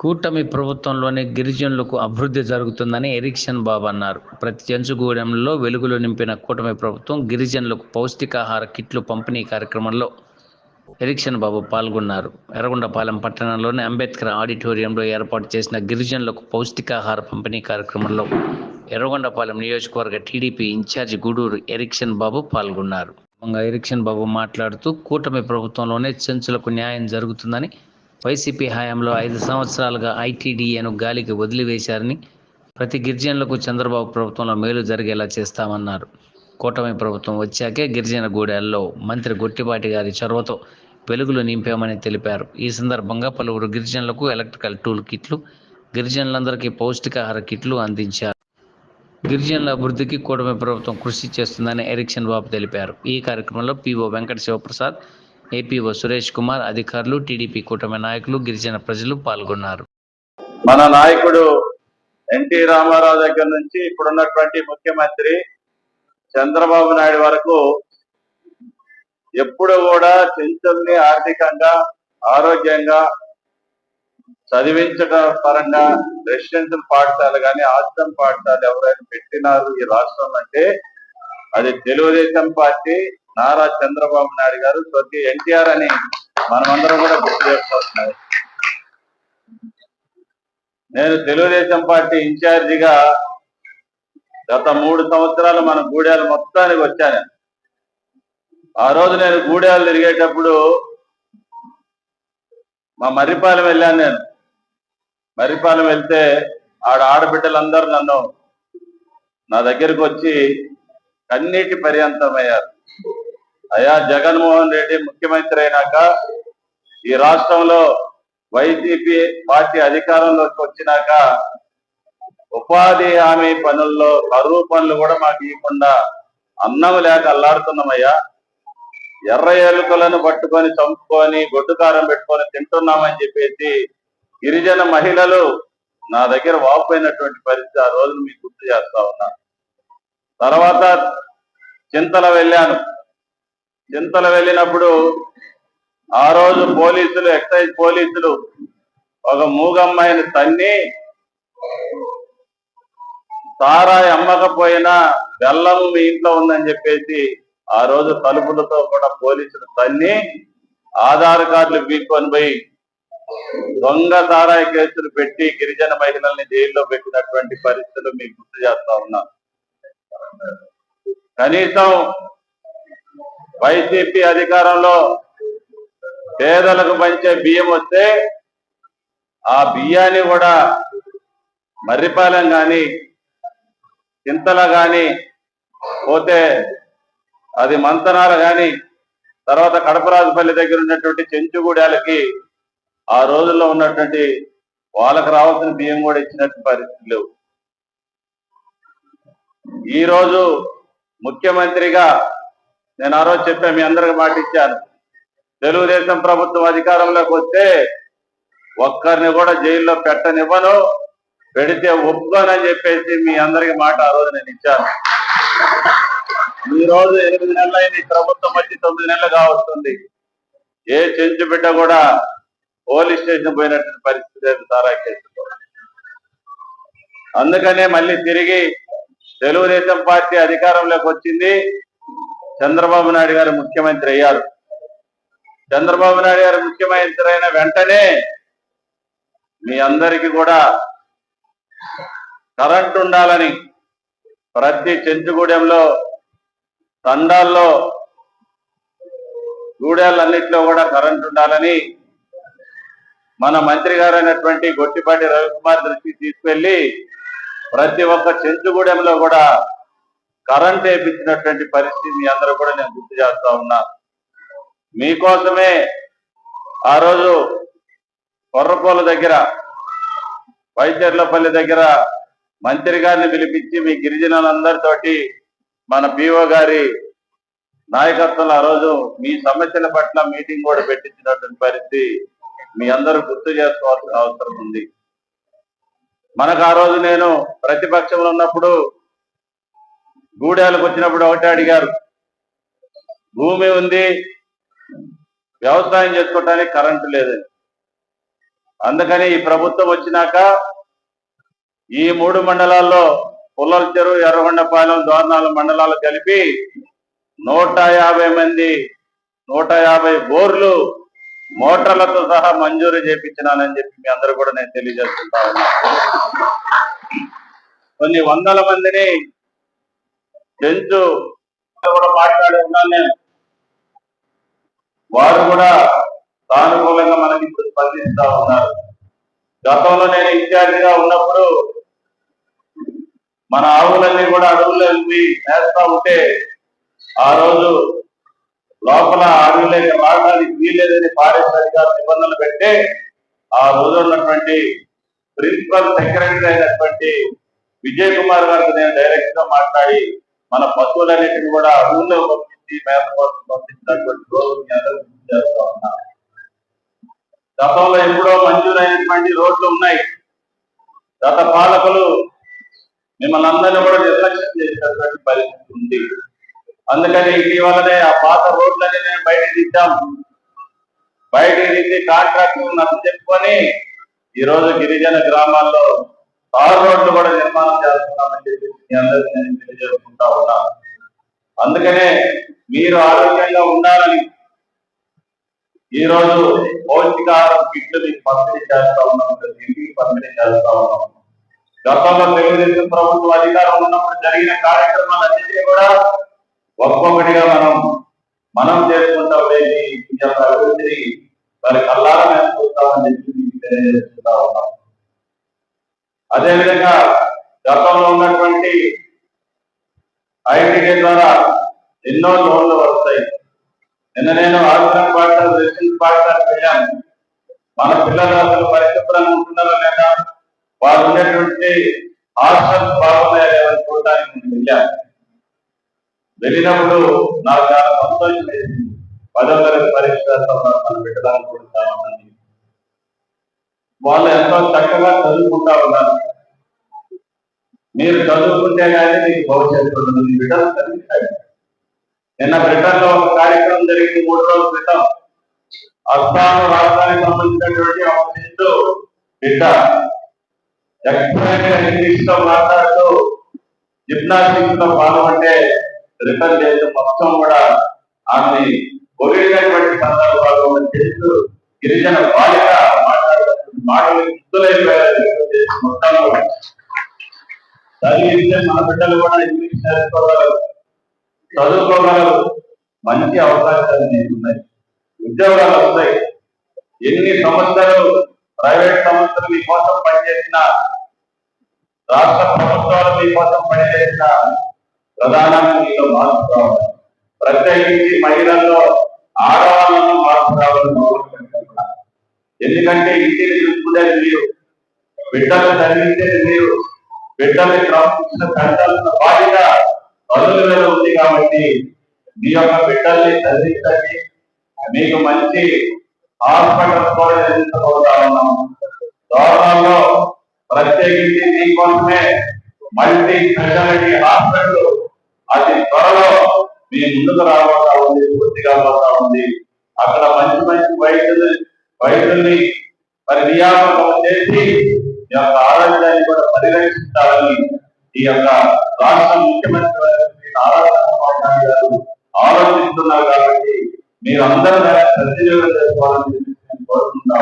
కూటమి ప్రభుత్వంలోనే గిరిజనులకు అభివృద్ధి జరుగుతుందని ఎరిక్షన్ బాబు అన్నారు. ప్రతి చెంచుగూడెంలో వెలుగులు నింపిన కూటమి ప్రభుత్వం గిరిజనులకు పౌష్టికాహార కిట్లు పంపిణీ కార్యక్రమంలో ఎరిక్షన్ బాబు పాల్గొన్నారు. ఎర్రగొండపాలెం పట్టణంలోని అంబేద్కర్ ఆడిటోరియంలో ఏర్పాటు చేసిన గిరిజనులకు పౌష్టికాహార పంపిణీ కార్యక్రమంలో ఎర్రగొండపాలెం నియోజకవర్గ TDP incharge Gudur erection Babu పాల్గొన్నారు. ఎరిక్షన్ బాబు మాట్లాడుతూ కూటమి ప్రభుత్వంలోనే చెంచులకు న్యాయం జరుగుతుందని వైసీపీ హయాంలో ఐదు సంవత్సరాలుగా ఐటీడీఏను గాలికి వదిలివేశారని ప్రతి గిరిజనులకు చంద్రబాబు ప్రభుత్వంలో మేలు జరిగేలా చేస్తామన్నారు. కూటమి ప్రభుత్వం వచ్చాకే గిరిజన గూడెల్లో మంత్రి గొట్టిపాటి గారి చొరవతో వెలుగులు నింపామని తెలిపారు. ఈ సందర్భంగా పలువురు గిరిజనులకు ఎలక్ట్రికల్ టూల్ కిట్లు గిరిజనులందరికీ పౌష్టికాహార కిట్లు అందించారు. గిరిజనుల అభివృద్ధికి కూటమి ప్రభుత్వం కృషి చేస్తుందని ఎరిక్షన్ బాబు తెలిపారు. ఈ కార్యక్రమంలో పిఓ వెంకట శివప్రసాద్ ఏపీఓ సురేష్ కుమార్ అధికారులు టీడీపీ కూటమి నాయకులు గిరిజన ప్రజలు పాల్గొన్నారు. మన నాయకుడు ఎన్టీ రామారావు దగ్గర నుంచి ఇప్పుడున్నటువంటి ముఖ్యమంత్రి చంద్రబాబు నాయుడు వరకు ఎప్పుడు కూడా చెంచుల్ని ఆర్థికంగా ఆరోగ్యంగా చదివించడం పరంగా రెసిడెన్షియల్ పాఠశాల కానీ ఆశ్రమ పాఠశాల ఎవరైనా పెట్టినారు ఈ రాష్ట్రం అంటే అది తెలుగుదేశం పార్టీ నారా చంద్రబాబు నాయుడు గారు స్వర్గీయ ఎన్టీఆర్ అని మనమందరం కూడా గుర్తు చేసుకోవాలి నేను తెలుగుదేశం పార్టీ ఇన్ఛార్జిగా గత మూడు సంవత్సరాలు మన గూడెలు మొత్తానికి వచ్చాను ఆ రోజు నేను గూడెలు తిరిగేటప్పుడు మా మర్రిపాలెం వెళ్ళాను నేను. మర్రిపాలెం వెళ్తే ఆడ ఆడబిడ్డలందరూ నన్ను నా దగ్గరికి వచ్చి కన్నీటి పర్యంతమయ్యారు. అయ్యా జగన్మోహన్ రెడ్డి ముఖ్యమంత్రి అయినాక ఈ రాష్ట్రంలో వైసీపీ పార్టీ అధికారంలోకి వచ్చినాక ఉపాధి హామీ పనుల్లో కరువు పనులు కూడా మాకు ఇవ్వకుండా అన్నం లేక అల్లాడుతున్నామయ్యా. ఎర్ర ఎలుకలను పట్టుకొని చంపుకొని గొడ్డుకారం పెట్టుకొని తింటున్నామని చెప్పేసి గిరిజన మహిళలు నా దగ్గర వాపోయినటువంటి పరిస్థితి ఆ రోజును మీకు గుర్తు చేస్తా ఉన్నా. తర్వాత చింతల వెళ్ళాను. చింతలు వెళ్ళినప్పుడు ఆ రోజు పోలీసులు ఎక్సైజ్ పోలీసులు ఒక మూగమ్మాయిని తన్ని సారాయి అమ్మకపోయినా బెల్లం మీ ఇంట్లో ఉందని చెప్పేసి ఆ రోజు తలుపులతో కూడా పోలీసులు తన్ని ఆధార్ కార్డులు పీక్కొని పోయి దొంగ సారాయి కేసులు పెట్టి గిరిజన మహిళల్ని జైల్లో పెట్టినటువంటి పరిస్థితులు మీకు గుర్తు చేస్తా ఉన్నా. కనీసం వైసీపీ అధికారంలో పేదలకు పంచే బియ్యం వస్తే ఆ బియ్యాన్ని కూడా మర్రిపాలెం కానీ చింతల కానీ పోతే అది మంతనాలు కానీ తర్వాత కడపరాజుపల్లి దగ్గర ఉన్నటువంటి చెంచుగూడాలకి ఆ రోజుల్లో ఉన్నటువంటి వాళ్ళకి రావాల్సిన బియ్యం కూడా ఇచ్చినట్టు పరిస్థితి లేవు. ఈ రోజు ముఖ్యమంత్రిగా నేను ఆ రోజు చెప్పా మీ అందరికి మాట ఇచ్చాను. తెలుగుదేశం ప్రభుత్వం అధికారంలోకి వస్తే ఒక్కరిని కూడా జైల్లో పెట్టనివ్వను పెడితే ఒప్పుకోనని చెప్పేసి మీ అందరికి మాట ఆ రోజు నేను ఇచ్చాను. ఈ రోజు ఎనిమిది నెలలు అయింది ప్రభుత్వం వచ్చి తొమ్మిది నెలలు కావస్తుంది. ఏ చెంచు బిడ్డ కూడా పోలీస్ స్టేషన్ పోయినటువంటి పరిస్థితి లేదు సారా కేసులో. అందుకనే మళ్ళీ తిరిగి తెలుగుదేశం పార్టీ అధికారంలోకి వచ్చింది. చంద్రబాబు నాయుడు గారు ముఖ్యమంత్రి అయ్యారు. చంద్రబాబు నాయుడు గారు ముఖ్యమంత్రి అయిన వెంటనే మీ అందరికీ కూడా కరెంట్ ఉండాలని ప్రతి చెంచుగూడెంలో తండాల్లో గూడెలన్నింటిలో కూడా కరెంట్ ఉండాలని మన మంత్రి గారైనటువంటి గొట్టిపాటి రవికుమార్ దృష్టికి తీసుకెళ్ళి ప్రతి ఒక్క చెంచుగూడెంలో కూడా కరెంట్ వేపించినటువంటి పరిస్థితి మీ అందరూ కూడా నేను గుర్తు చేస్తా ఉన్నా. మీకోసమే ఆ రోజు కొర్రపోల దగ్గర వైద్యర్లపల్లి దగ్గర మంత్రి గారిని పిలిపించి మీ గిరిజనులందరితోటి మన పిఓ గారి నాయకత్వంలో ఆ రోజు మీ సమస్యల పట్ల మీటింగ్ కూడా పెట్టించినటువంటి పరిస్థితి మీ అందరూ గుర్తు చేసుకోవాల్సిన అవసరం ఉంది. మనకు ఆ రోజు నేను ప్రతిపక్షంలో ఉన్నప్పుడు గూడేలకు వచ్చినప్పుడు ఒకటే అడిగారు. భూమి ఉంది వ్యవసాయం చేసుకోవటానికి కరెంటు లేదని. అందుకని ఈ ప్రభుత్వం వచ్చినాక ఈ మూడు మండలాల్లో పుల్లల చెరువు ఎర్రగొండపాలెం దోర్నాల మండలాలు కలిపి నూట యాభై మంది నూట యాభై బోర్లు మోటార్లతో సహా మంజూరు చేపించినానని చెప్పి మీ అందరూ కూడా నేను తెలియజేస్తుంటా ఉన్నా. కొన్ని వందల మందిని పెంచు కూడా మాట్లాడి ఉన్నాను. నేను వారు కూడా సానుకూలంగా మనకి ఇప్పుడు స్పందిస్తా ఉన్నారు. గతంలో నేను ఇన్ఛార్జిగా ఉన్నప్పుడు మన ఆవులన్నీ కూడా అడవుల్లో వెళ్ళి వేస్తా ఉంటే ఆ రోజు లోపల అడవులకి రావడానికి వీలేదని ఫారెస్ట్ అధికారులు నిబంధనలు పెడితే ఆ రోజు ఉన్నటువంటి ప్రిన్సిపల్ సెక్రటరీ అయినటువంటి విజయ్ కుమార్ గారికి నేను డైరెక్ట్గా మాట్లాడి మన పశువులన్నిటిని కూడా అడవుల్లో పంపించి మేత కోసం పంపించినటువంటి రోజు చేస్తా గతంలో ఎప్పుడో మంజూరైనటువంటి రోడ్లు ఉన్నాయి. గత పాలకులు మిమ్మల్ని అందరినీ కూడా నిర్లక్ష్యం చేసినటువంటి పరిస్థితి ఉంది. అందుకని ఇటీవలనే ఆ పాత రోడ్లని నేను బయటకు తీద్దాం బయటకు తీసి కాంట్రాక్ట్ నచ్చ చెప్పుకొని ఈ రోజు గిరిజన గ్రామాల్లో తార్ రోడ్లు కూడా నిర్మాణం చేస్తున్నామని చెప్పి మీ అందరికీ నేను తెలియజేసుకుంటా ఉన్నాను అందుకనే మీరు ఆరోగ్యంగా ఉండాలని ఈ రోజు పౌష్టికాహారం కిట్లు మీకు పంపిణీ చేస్తా ఉన్నాం ఇంటికి పంపిణీ చేస్తా ఉన్నాం. గతంలో తెలుగుదేశం ప్రభుత్వం అధికారం ఉన్నప్పుడు జరిగిన కార్యక్రమాలన్నింటినీ కూడా ఒక్కొక్కటిగా మనం మనం చేసుకుంటా లేని అభివృద్ధిని వారి కల్లారా చూస్తామని చెప్పి మీకు ఉన్నాం. అదేవిధంగా గతంలో ఉన్నటువంటి ఐటీకే ద్వారా ఎన్నో లోన్లు వస్తాయి. నిన్న నేను ఆశ్రమ పాఠశాల రెసిడెన్స్ పాఠశాలకు వెళ్ళాను. మన పిల్లలు అసలు పరిశుభ్రంగా ఉంటున్నారా లేదా? వారు ఉండేటువంటి హాస్టల్స్ బాగున్నాయా లేదని చూడడానికి నేను వెళ్ళాను. వెళ్ళినప్పుడు నాకు చాలా సంతోషం వేసింది. పదో తరగతి పరీక్ష రాస్తా మన కూడా చాలా మంది వాళ్ళు ఎంతో చక్కగా చదువుకుంటా ఉన్నారు. మీరు చదువుకుంటే కానీ మీకు భవిష్యత్తు ఉండదు బిడ్డలు చదివించాలి నిన్న బ్రిటన్లో ఒక కార్యక్రమం జరిగింది మూడు రోజుల క్రితం. అస్సాం రాష్ట్రానికి సంబంధించినటువంటి ఒక శిశు బిడ్డ ఎక్సలెంట్గా ఇంగ్లీష్లో మాట్లాడుతూ జిమ్నాస్టిక్స్లో పాల్గొంటే రిటర్న్ దేశం మొత్తం కూడా ఆమె పొగిడినటువంటి సందర్భాలు చేస్తూ గిరిజన బాలిక మాటలు గుర్తులైపోయారు మొత్తం చదివిస్తే మన బిడ్డలు కూడా ఇంగ్లీష్ నేర్చుకోగలరు. చదువుకోగలరు. మంచి అవకాశాలు ఉన్నాయి ఉద్యోగాలు వస్తాయి. ఎన్ని సంవత్సరాలు ప్రైవేట్ సంస్థలు మీకోసం పనిచేసిన రాష్ట్ర ప్రభుత్వాలు మీకోసం పనిచేసిన ప్రధానంగా మీలో మార్పు రావాలి. ప్రత్యేకించి మహిళల్లో ఆడవాళ్ళను మార్పు రావాలని ఎందుకంటే ఇంటిని చూసుకునేది మీరు బిడ్డలు చదివించేది మీరు బిడ్డల్ని క్రమశిక్షణ పెట్టాల్సిన బాధ్యత తల్లుల మీద ఉంది కాబట్టి మీ యొక్క బిడ్డల్ని చదివించండి మీకు మంచి హాస్పిటల్ కూడా నిర్మించబోతా ఉన్నాం. దోరణంలో ప్రత్యేకించి మీకోసమే మల్టీ స్పెషాలిటీ హాస్పిటల్ అతి త్వరలో మీ ముందుకు రాబోతా ఉంది పూర్తిగా పోతా ఉంది. అక్కడ మంచి మంచి వైద్యులు వైద్యుల్ని మరి నియామకం చేసి ఈ యొక్క ఆరోగ్యాన్ని కూడా పరిరక్షించాలని ఈ యొక్క రాష్ట్ర ముఖ్యమంత్రి నారాయణ గారు ఆలోచిస్తున్నారు కాబట్టి మీరు అందరూ సద్వినియోగం చేసుకోవాలని కోరుకుంటా